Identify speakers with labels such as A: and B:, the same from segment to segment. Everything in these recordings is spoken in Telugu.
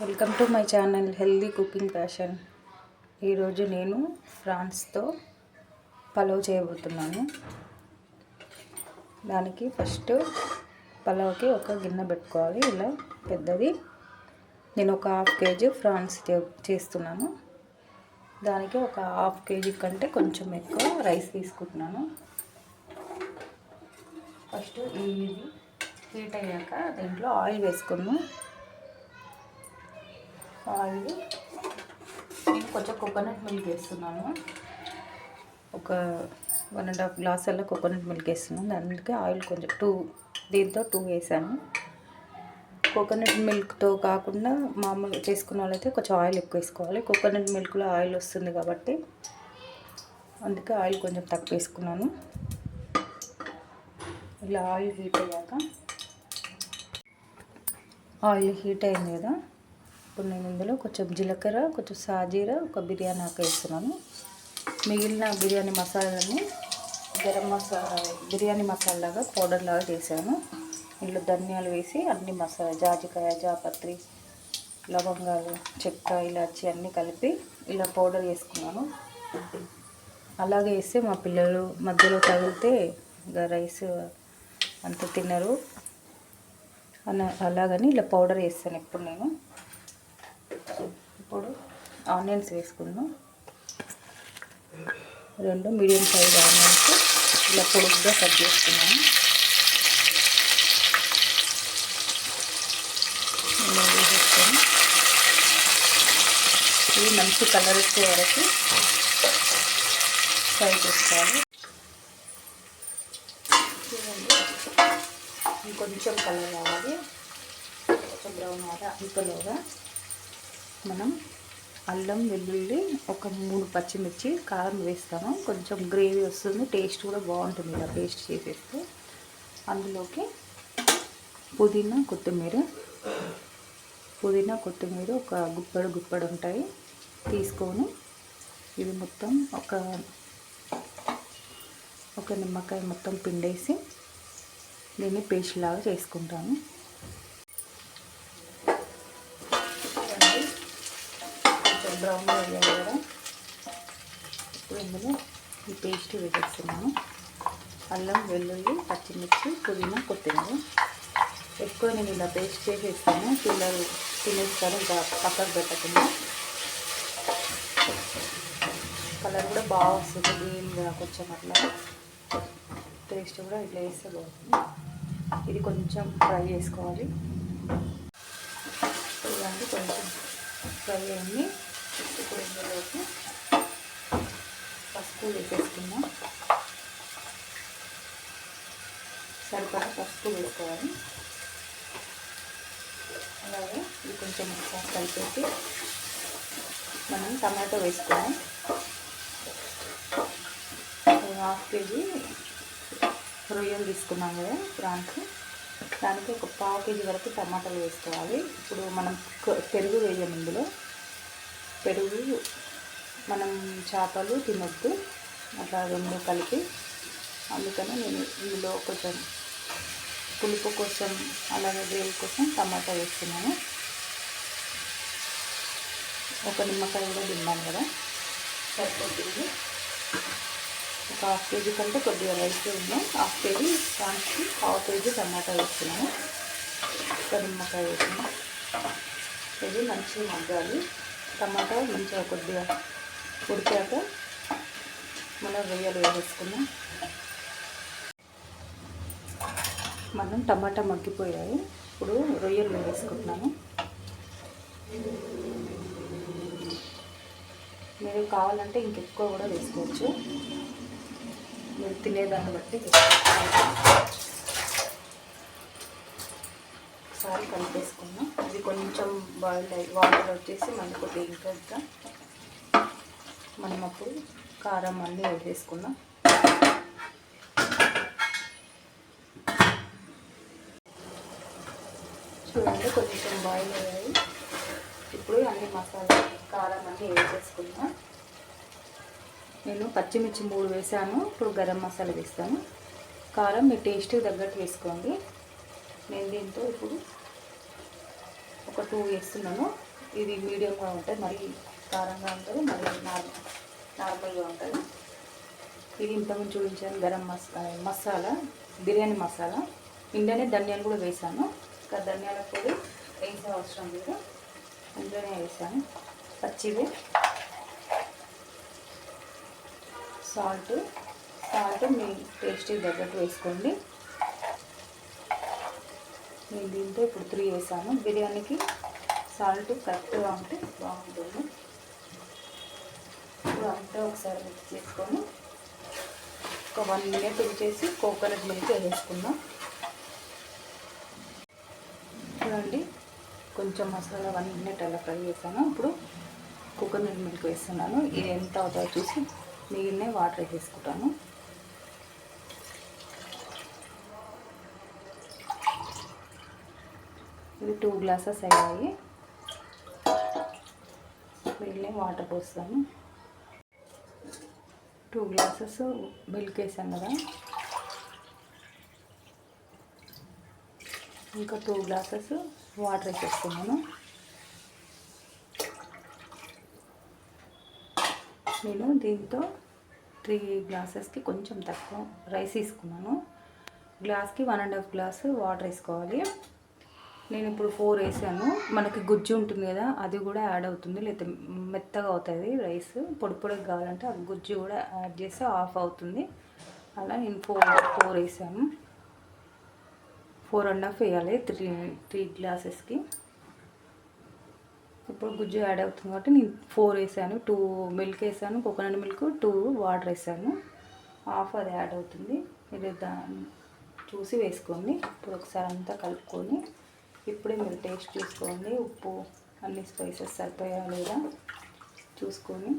A: Welcome to my channel healthy cooking fashion ఈరోజు నేను ఫ్రాన్స్తో పలావ్ చేయబోతున్నాను. దానికి ఫస్ట్ పలావ్కి ఒక గిన్నె పెట్టుకోవాలి. ఇలా పెద్దది. నేను ఒక హాఫ్ కేజీ ఫ్రాన్స్ చే- చేస్తున్నాను. దానికి ఒక హాఫ్ కేజీ కంటే కొంచెం ఎక్కువ రైస్ తీసుకుంటున్నాను. ఫస్ట్ ఈ హీట్ అయ్యాక దీంట్లో ఆయిల్ వేసుకున్నాను ఆయిల్ నేను కొంచెం కోకోనట్ మిల్క్ వేస్తున్నాను. ఒక వన్ అండ్ హాఫ్ గ్లాస్ అలా కోకోనట్ మిల్క్ వేస్తున్నాను. అందుకే ఆయిల్ కొంచెం టూ దీంతో టూ వేసాను. కోకోనట్ మిల్క్తో కాకుండా మామూలుగా చేసుకున్న వాళ్ళైతే కొంచెం ఆయిల్ ఎక్కువ వేసుకోవాలి. కోకోనట్ మిల్క్లో ఆయిల్ వస్తుంది కాబట్టి అందుకే ఆయిల్ కొంచెం తక్కువ వేసుకున్నాను. ఇలా ఆయిల్ హీట్ అయ్యాక ఆయిల్ హీట్ అయింది కదా. ఇప్పుడు నేను ఇందులో కొంచెం జీలకర్ర కొంచెం సాజీర ఒక బిర్యానీ ఆకు వేస్తున్నాను. మిగిలిన బిర్యానీ మసాలాని గరం మసాలా బిర్యానీ మసాలాగా పౌడర్ లాగా చేశాను. ఇందులో ధనియాలు వేసి అన్ని మసాలా జాజికాయ జాపత్రి లవంగాలు చెక్క ఇలాచి అన్నీ కలిపి ఇలా పౌడర్ వేసుకున్నాను. అలాగే వేస్తే మా పిల్లలు మధ్యలో తగిలితే ఇక రైస్ అంత తినరు. అన అలాగని ఇలా పౌడర్ వేస్తాను ఎప్పుడు నేను. ఇప్పుడు ఆనియన్స్ వేసుకుందాం. రెండు మీడియం సైజ్ ఆనియన్స్ ఇలా పొడుగ్గా కట్ చేసుకున్నాను ఇవి మంచి కలర్ వచ్చే వరకు ఫ్రై చేసుకోవాలి. ఇంకొంచెం కలర్ రావాలి. కొంచెం బ్రౌన్ అలా ఇంకలోగా మనం అల్లం వెల్లుల్లి ఒక మూడు పచ్చిమిర్చి కారం వేస్తాము కొంచెం గ్రేవీ వస్తుంది టేస్ట్ కూడా బాగుంటుంది ఇలా పేస్ట్ చేసేస్తే. అందులోకి పుదీనా కొత్తిమీర. పుదీనా కొత్తిమీర ఒక గుప్పడు గుప్పడు ఉంటాయి. తీసుకొని ఇది మొత్తం ఒక ఒక నిమ్మకాయ మొత్తం పిండేసి దీన్ని పేస్ట్ లాగా చేసుకుంటాను చూడండి, కొంచెం బ్రౌన్ అయ్యాయి కదా ఇప్పుడు ఇందులో ఈ పేస్ట్ వేసేస్తున్నాను. అల్లం వెల్లుల్లి పచ్చిమిర్చి పుదీనా కొత్తిమీర. ఎక్కువ నేను ఇలా పేస్ట్ చేసేస్తాను. పిల్లలు తినేస్తారు ఇంకా పక్కకు పెట్టకుండా. కలర్ కూడా బాగా వస్తుంది గ్రీన్గా కొంచెం అట్లా. టేస్ట్ కూడా ఇట్లా వేస్తే బాగుంటుంది. ఇది కొంచెం ఫ్రై చేసుకోవాలి. ఇలాంటి కొంచెం ఫ్రై అయ్యి ఇప్పుడు ఇందులోకి పసుపు వేసేసుకుందాం. సరిపడా పసుపు వేసుకోవాలి. అలాగే ఇది కొంచెం కలిపేసి మనం టమాటో వేసుకున్నాం హాఫ్ కేజీ రొయ్యలు తీసుకున్నాం కదా ప్రాన్స్ దానికి ఒక పావు కేజీ వరకు టమాటాలు వేసుకోవాలి. ఇప్పుడు మనం పెరుగు వేయం ఇందులో. పెరుగు మనం చేపలు తినొద్దు. అట్లా రెండు కలిపి అందుకని నేను ఇందులో కొంచెం పులుపు కోసం అలాగే గ్రేవీ కోసం టమాటా వేస్తున్నాను. ఒక నిమ్మకాయ కూడా తిన్నాను కదా. సరిపోతుంది. ఒక హాఫ్ కేజీ కంటే కొద్దిగా రైస్ ఉన్నాం హాఫ్ కేజీ దానికి హాఫ్ కేజీ టమాటా వేస్తున్నాను. ఒక నిమ్మకాయ వేస్తున్నాం ఇది మంచిగా మగ్గాలి. టమాటా మంచిగా కొద్దిగా ఉడికాక మనం రొయ్యలు వేసేసుకున్నాం మనం టమాటా మగ్గిపోయాయి. ఇప్పుడు రొయ్యలు వేసుకుంటున్నాము. మీరు కావాలంటే ఇంకెక్కువ కూడా వేసుకోవచ్చు. మీరు తినేదాన్ని బట్టి వేసుకోవాలి. ఒకసారి కలిపేసుకున్నాం అది కొంచెం బాయిల్ అయ్యి వాటర్ వచ్చేసి మనకు కొద్దిగా ఇంకా మనం అప్పుడు కారం అన్నీ వేసేసుకున్నాం చూడండి కొంచెం బాయిల్ అయ్యాయి. ఇప్పుడు అన్ని మసాలా కారం అన్నీ వేసేసుకున్నాం నేను పచ్చిమిర్చి మూడు వేసాను. ఇప్పుడు గరం మసాలా వేస్తాను. కారం మీ టేస్ట్కి తగ్గట్టు వేసుకోండి. నేను దీంతో ఇప్పుడు ఒక టూ వేస్తున్నాను. ఇది మీడియంగా ఉంటుంది మరి కారంగా ఉంటుంది మరి నార్మల్ నార్మల్గా ఉంటుంది. ఇది ఇంతకుముందు చూపించాను గరం మసా మసాలా బిర్యానీ మసాలా. ఇంట్లోనే ధనియాలు కూడా వేసాను. ఇంకా ధనియాల పొడి వేసే అవసరం లేదు. ఇంట్లోనే వేసాను. పచ్చివి. సాల్ట్. సాల్ట్ మీ టేస్ట్కి తగ్గట్టు వేసుకోండి. నేను దీంతో ఇప్పుడు త్రీ వేసాను. బిర్యానీకి సాల్ట్ కరెక్ట్గా ఉంటే బాగుంటుంది. ఇప్పుడు అంతా ఒకసారి మిక్స్ చేసుకొని ఒక వన్ మినిట్ వచ్చేసి కోకోనట్ మిల్క్ వేసుకుందాం చూడండి కొంచెం మసాలా వన్ మినిట్ అలా ఫ్రై చేశాను. ఇప్పుడు కోకోనట్ మిల్క్ వేస్తున్నాను. ఇది ఎంత అవుతుందో చూసి మిగిలిన వాటర్ వేసుకుంటాను ఇవి టూ గ్లాసెస్ అయ్యాయి. మిగిలిన వాటర్ పోస్తాను. టూ గ్లాసెస్ మిల్క్ వేసాను కదా. ఇంకా టూ గ్లాసెస్ వాటర్ వేసేస్తున్నాను. నేను దీంతో త్రీ గ్లాసెస్కి కొంచెం తక్కువ రైస్ తీసుకున్నాను. గ్లాస్కి one and half glass water వేసుకోవాలి. నేను ఇప్పుడు ఫోర్ వేసాను. మనకి గుజ్జు ఉంటుంది కదా అది కూడా యాడ్ అవుతుంది. లేకపోతే మెత్తగా అవుతుంది రైస్ పొడి పొడికి కావాలంటే ఆ గుజ్జు కూడా యాడ్ చేస్తే ఆఫ్ అవుతుంది. అలా నేను ఫోర్ ఫోర్ వేసాను. ఫోర్ అండ్ హాఫ్ వేయాలి త్రీ త్రీ గ్లాసెస్కి ఇప్పుడు గుజ్జు యాడ్ అవుతుంది కాబట్టి నేను ఫోర్ వేసాను. టూ మిల్క్ వేసాను. కోకోనట్ మిల్క్ టూ వాటర్ వేసాను. హాఫ్ అది యాడ్ అవుతుంది. మీరు దాన్ని చూసి వేసుకోండి. ఇప్పుడు ఒకసారి అంతా కలుపుకొని ఇప్పుడే మీరు టేస్ట్ చూసుకోండి. ఉప్పు అన్ని స్పైసెస్ సరిపోయా లేదా చూసుకొని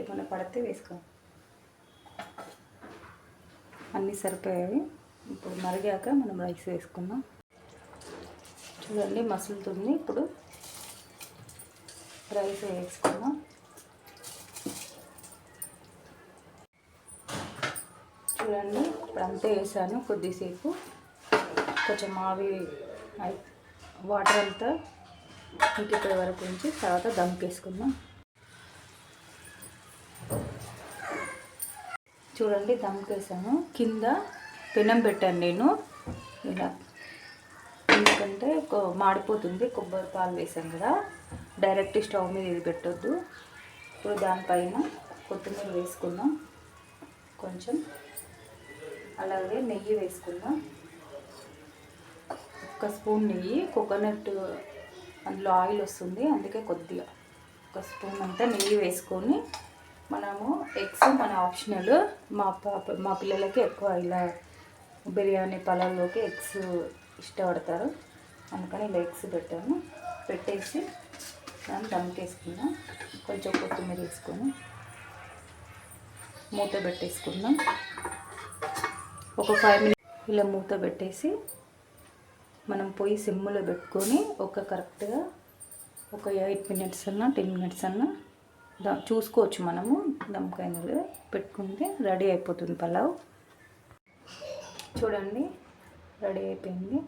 A: ఏమైనా పడితే వేసుకో. అన్నీ సరిపోయాయి. ఇప్పుడు మరిగాక మనం రైస్ వేసుకుందాం. చూడండి మసులుతుంది. ఇప్పుడు రైస్ వేసుకుందాం. చూడండి ఇప్పుడు అంతే వేసాను కొద్దిసేపు. కొంచెం ఆవి వాటర్ అంతా ఇంకిపోయే వరకు ఉంచి తర్వాత దమ్కేసుకుందాం చూడండి దమ్కేసాను కింద పెనం పెట్టాను నేను. ఇలా ఎందుకంటే మాడిపోతుంది కొబ్బరి పాలు వేసాను కదా. డైరెక్ట్ స్టవ్ మీద ఇది పెట్టొద్దు. ఇప్పుడు దానిపైన కొత్తిమీర వేసుకుందాం. కొంచెం. అలాగే నెయ్యి వేసుకుందాం. ఒక స్పూన్ నెయ్యి కోకోనట్ అందులో ఆయిల్ వస్తుంది. అందుకే కొద్దిగా ఒక స్పూన్ అంతా నెయ్యి వేసుకొని మనము ఎగ్స్ మన ఆప్షనల్ మా పాప మా పిల్లలకి ఎక్కువ ఇలా బిర్యానీ పలాల్లోకి ఎగ్స్ ఇష్టపడతారు. అందుకని ఇలా ఎగ్స్ పెట్టాను. పెట్టేసి దాన్ని దమ్కేసుకుందాం కొంచెం కొత్తిమీర వేసుకొని మూత పెట్టేసుకుందాం ఒక ఫైవ్ మినిట్స్ ఇలా మూత పెట్టేసి మనం పొయ్యి సిమ్లో పెట్టుకొని ఒక కరెక్ట్గా ఒక ఎయిట్ మినిట్స్ అన్నా టెన్ మినిట్స్ అన్నా దా చూసుకోవచ్చు మనము. దమ్కాయలు పెట్టుకుంటే రెడీ అయిపోతుంది పలావ్. చూడండి రెడీ అయిపోయింది.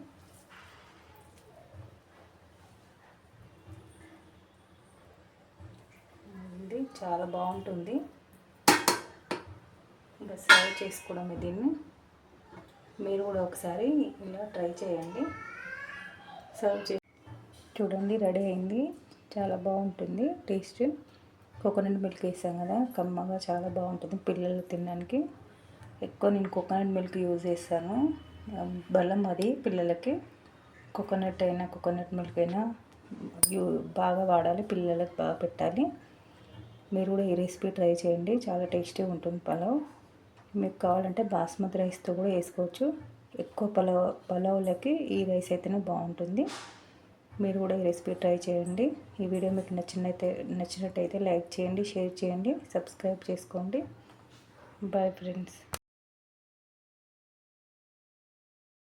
A: ఇది చాలా బాగుంటుంది. ఇంకా సర్వ్ చేసుకోవడం దీన్ని మీరు కూడా ఒకసారి ఇలా ట్రై చేయండి. సర్వ్ చే చూడండి రెడీ అయింది. చాలా బాగుంటుంది టేస్ట్. కోకోనట్ మిల్క్ వేసాం కదా కమ్మగా చాలా బాగుంటుంది పిల్లలు తినడానికి. ఎక్కువ నేను కోకోనట్ మిల్క్ యూజ్ చేస్తాను. బలం అది పిల్లలకి. కోకోనట్ అయినా కోకోనట్ మిల్క్ అయినా బాగా వాడాలి పిల్లలకు బాగా పెట్టాలి. మీరు కూడా ఈ రెసిపీ ట్రై చేయండి చాలా టేస్టీ ఉంటుంది పలావ్. మీకు కావాలంటే బాస్మతి రైస్తో కూడా వేసుకోవచ్చు. ఎక్కువ పలావ్ పలావులకి ఈ రైస్ అయితేనే బాగుంటుంది. మీరు కూడా ఈ రెసిపీ ట్రై చేయండి. ఈ వీడియో మీకు నచ్చినైతే నచ్చినట్టయితే లైక్ చేయండి షేర్ చేయండి సబ్స్క్రైబ్ చేసుకోండి. Bye friends.